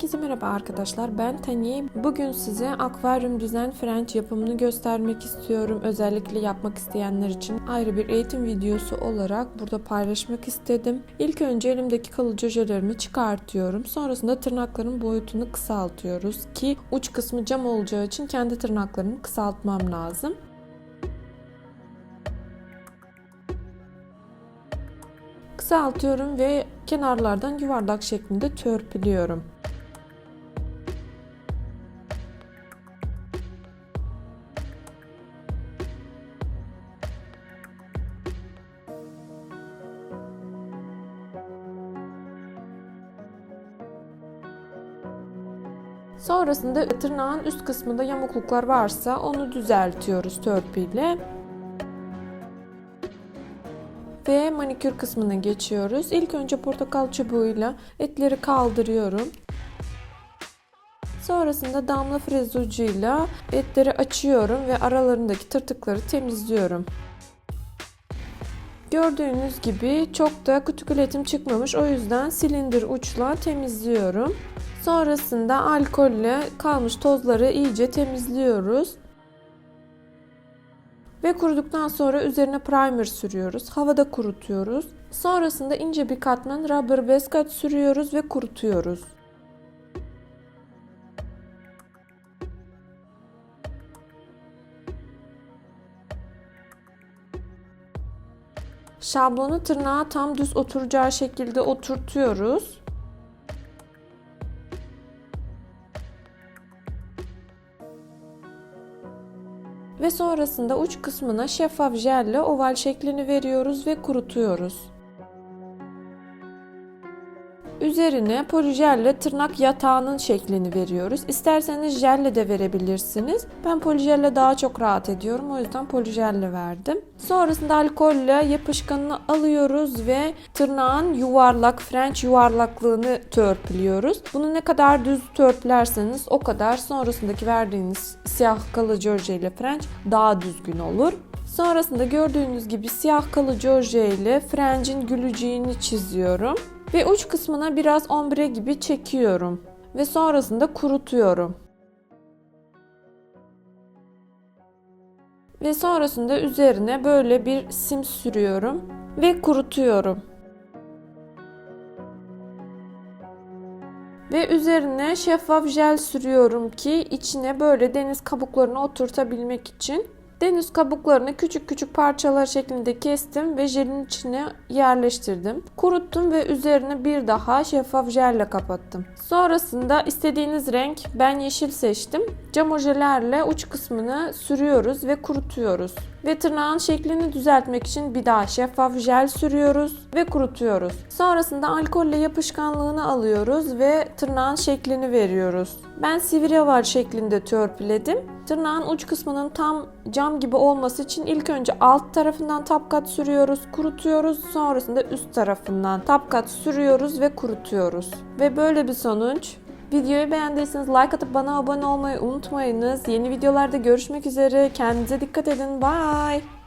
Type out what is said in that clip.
Herkese merhaba arkadaşlar. Ben Tani. Bugün size akvaryum düzen French yapımını göstermek istiyorum. Özellikle yapmak isteyenler için ayrı bir eğitim videosu olarak burada paylaşmak istedim. İlk önce elimdeki kalıcı ojelerimi çıkartıyorum. Sonrasında tırnakların boyutunu kısaltıyoruz ki uç kısmı cam olacağı için kendi tırnaklarımı kısaltmam lazım. Kısaltıyorum ve kenarlardan yuvarlak şeklinde törpülüyorum. Sonrasında tırnağın üst kısmında yamukluklar varsa onu düzeltiyoruz törpüyle. Ve manikür kısmına geçiyoruz. İlk önce portakal çubuğuyla etleri kaldırıyorum. Sonrasında damla frez ucuyla etleri açıyorum ve aralarındaki tırtıkları temizliyorum. Gördüğünüz gibi çok da kutikületim çıkmamış. O yüzden silindir uçla temizliyorum. Sonrasında alkolle kalmış tozları iyice temizliyoruz. Ve kuruduktan sonra üzerine primer sürüyoruz. Havada kurutuyoruz. Sonrasında ince bir katman rubber basket sürüyoruz ve kurutuyoruz. Şablonu tırnağa tam düz oturacağı şekilde oturtuyoruz. Ve sonrasında uç kısmına şeffaf jelle oval şeklini veriyoruz ve kurutuyoruz. Üzerine polijelle tırnak yatağının şeklini veriyoruz. İsterseniz jelle de verebilirsiniz. Ben polijelle daha çok rahat ediyorum. O yüzden polijelle verdim. Sonrasında alkolle yapışkanını alıyoruz ve tırnağın yuvarlak, French yuvarlaklığını törpülüyoruz. Bunu ne kadar düz törpülerseniz o kadar sonrasındaki verdiğiniz siyah kalıcı ile French daha düzgün olur. Sonrasında gördüğünüz gibi siyah kalıcı oje ile French'in gülücüğünü çiziyorum. Ve uç kısmına biraz ombre gibi çekiyorum. Ve sonrasında kurutuyorum. Ve sonrasında üzerine böyle bir sim sürüyorum. Ve kurutuyorum. Ve üzerine şeffaf jel sürüyorum ki içine böyle deniz kabuklarını oturtabilmek için. Deniz kabuklarını küçük küçük parçalar şeklinde kestim ve jelin içine yerleştirdim. Kuruttum ve üzerine bir daha şeffaf jelle kapattım. Sonrasında istediğiniz renk ben yeşil seçtim. Cam ojelerle uç kısmını sürüyoruz ve kurutuyoruz. Ve tırnağın şeklini düzeltmek için bir daha şeffaf jel sürüyoruz ve kurutuyoruz. Sonrasında alkolle yapışkanlığını alıyoruz ve tırnağın şeklini veriyoruz. Ben sivri var şeklinde törpüledim. Tırnağın uç kısmının tam cam gibi olması için ilk önce alt tarafından tapkat sürüyoruz, kurutuyoruz. Sonrasında üst tarafından tapkat sürüyoruz ve kurutuyoruz. Ve böyle bir sonuç. Videoyu beğendiyseniz like atıp bana abone olmayı unutmayınız. Yeni videolarda görüşmek üzere. Kendinize dikkat edin. Bye.